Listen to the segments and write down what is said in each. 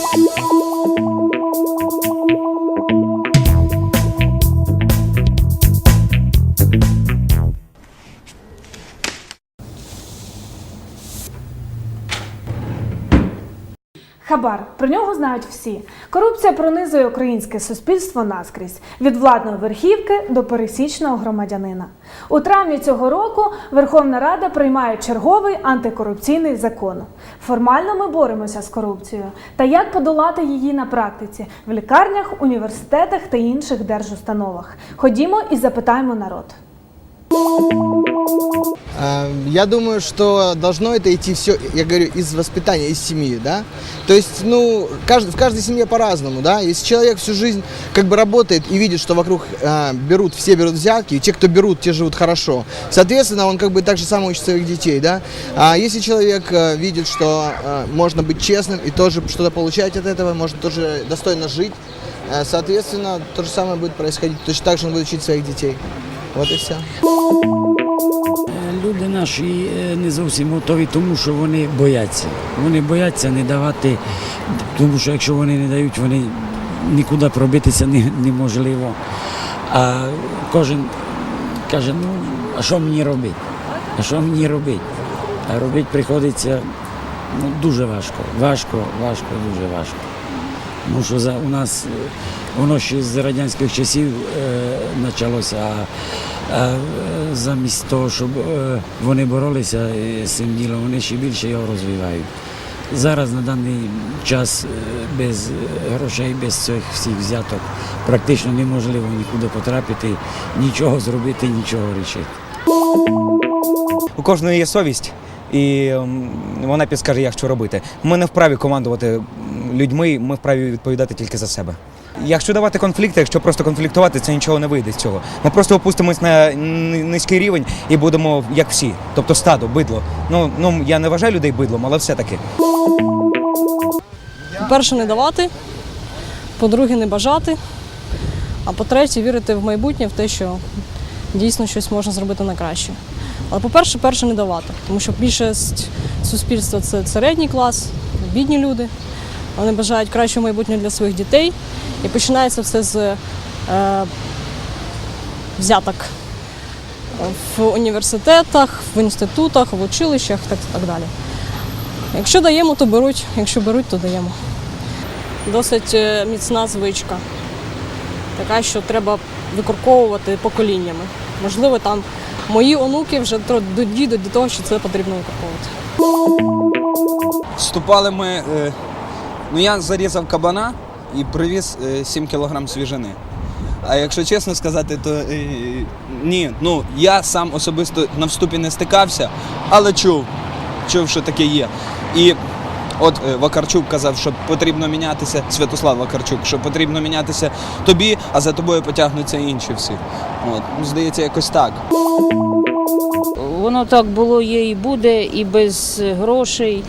Thank you. Хабар про нього знають всі. Корупція пронизує українське суспільство наскрізь від владної верхівки до пересічного громадянина. У травні цього року Верховна Рада приймає черговий антикорупційний закон. Формально ми боремося з корупцією. Та як подолати її на практиці в лікарнях, університетах та інших держустановах? Ходімо і запитаємо народ. А, Я думаю, что должно это идти все, я говорю, из воспитания, из семьи, да. То есть, ну, кажд- в каждой семье по-разному, да. Если человек всю жизнь как бы работает и видит, что вокруг а, берут, все берут взятки, и те, кто берут, те живут хорошо. Соответственно, он как бы так же само учит своих детей, да. А если человек а, видит, что а, можно быть честным и тоже что-то получать от этого, можно тоже достойно жить, а, соответственно, то же самое будет происходить. Точно так же он будет учить своих детей. Вот и все. Люди наші е, не зовсім готові, тому що вони бояться. Вони бояться не давати, тому що якщо вони не дають, вони нікуди пробитися неможливо. А кожен каже, ну, а що мені робити? А що мені робити? А робити приходиться ну, дуже важко. Важко, важко, дуже важко. Тому що за, у нас воно ще з радянських часів е, почалося, а, а замість того, щоб е, вони боролися з цим ділом, вони ще більше його розвивають. Зараз на даний час е, без грошей, без цих всіх взяток практично неможливо нікуди потрапити, нічого зробити, нічого рішити. У кожної є совість, і вона підскаже, як що робити. Ми не вправі командувати людьми, ми вправі відповідати тільки за себе. Якщо давати конфлікти, якщо просто конфліктувати, це нічого не вийде з цього. Ми просто опустимось на низький рівень і будемо як всі, тобто стадо, бидло. Ну, ну я не вважаю людей бидлом, але все-таки. По-перше, не давати, по-друге, не бажати, а по-третє, вірити в майбутнє, в те, що дійсно щось можна зробити на краще. Але, по-перше, перше не давати, тому що більшість суспільства це середній клас, бідні люди. Вони бажають кращого майбутнього для своїх дітей. І починається все з е, взяток в університетах, в інститутах, в училищах так, так далі. Якщо даємо, то беруть, якщо беруть, то даємо. Досить е, міцна звичка, така, що треба викорковувати поколіннями. Можливо, там мої онуки вже дійдуть до того, що це потрібно викорковувати. Вступали ми. Е, Ну я зарізав кабана і привіз е, 7 кілограм свіжини. А якщо чесно сказати, то е, ні, ну я сам особисто на вступі не стикався, але чув, чув, що таке є. І от е, Вакарчук казав, що потрібно мінятися, Святослав Вакарчук, що потрібно мінятися тобі, а за тобою потягнуться інші всі. От, ну, здається, якось так. Воно так було, є і буде, і без грошей.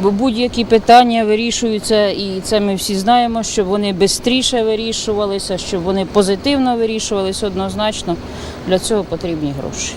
Бо будь-які питання вирішуються, і це ми всі знаємо, щоб вони швидше вирішувалися, щоб вони позитивно вирішувалися однозначно. Для цього потрібні гроші.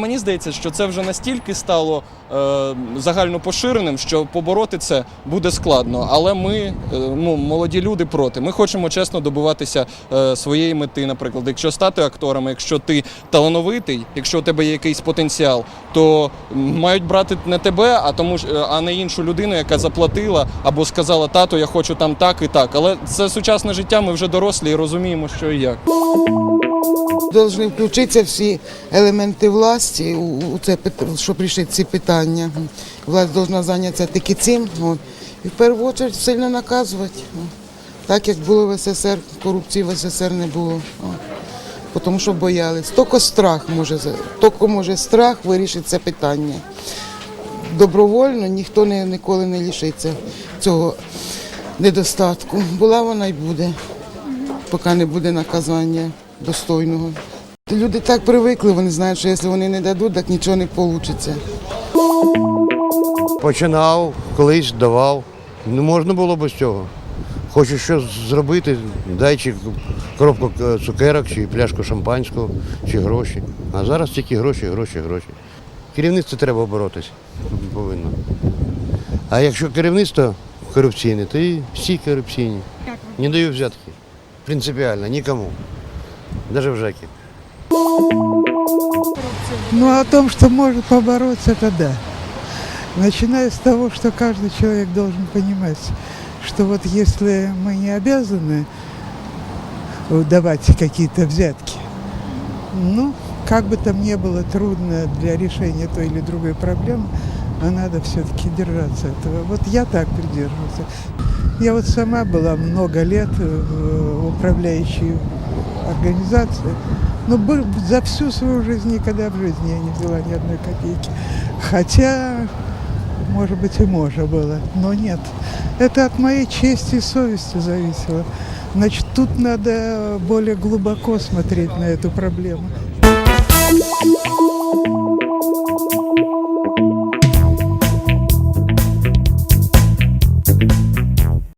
Мені здається, що це вже настільки стало е, загально поширеним, що побороти це буде складно. Але ми, е, ну, молоді люди, проти. Ми хочемо чесно добиватися е, своєї мети. Наприклад, якщо стати акторами, якщо ти талановитий, якщо у тебе є якийсь потенціал, то мають брати не тебе, а тому ж, е, а не іншу людину, яка заплатила або сказала, тато, я хочу там так і так. Але це сучасне життя. Ми вже дорослі і розуміємо, що і як. Должны включитися всі елементи власті у у це щоб рішити ці питання. Власть повинна зайнятися тільки цим. От. І в першу чергу сильно наказувати. Так як було в СССР, корупції в СССР не було. От. Тому що боялись. Тільки страх може тільки може страх вирішити це питання. Добровольно ніхто не, ніколи не лишиться цього недостатку. Була вона й буде, поки не буде наказання достойного. Люди так привикли, вони знають, що якщо вони не дадуть, так нічого не вийде. Починав, колись давав. Не можна було без цього. Хочу щось зробити, дай чи коробку е, цукерок, чи пляшку шампанського, чи гроші. А зараз тільки гроші, гроші, гроші. Керівництво треба боротися. Повинно. А якщо керівництво корупційні, то і всі корупційні. Не даю взятки. Принципіально, нікому. Навіть в ЖЕКі. Ну, о том, что может побороться, это да. Начиная с того, что каждый человек должен понимать, что вот если мы не обязаны давать какие-то взятки, ну, как бы там ни было трудно для решения той или другой проблемы, а надо все-таки держаться этого. Вот я так придерживался. Я вот сама была много лет в управляющей организации, но бы- за всю свою жизнь никогда в жизни я не взяла ни одной копейки. Хотя, может быть, и можно было, но нет. Это от моей чести и совести зависело. Значит, тут надо более глубоко смотреть на эту проблему.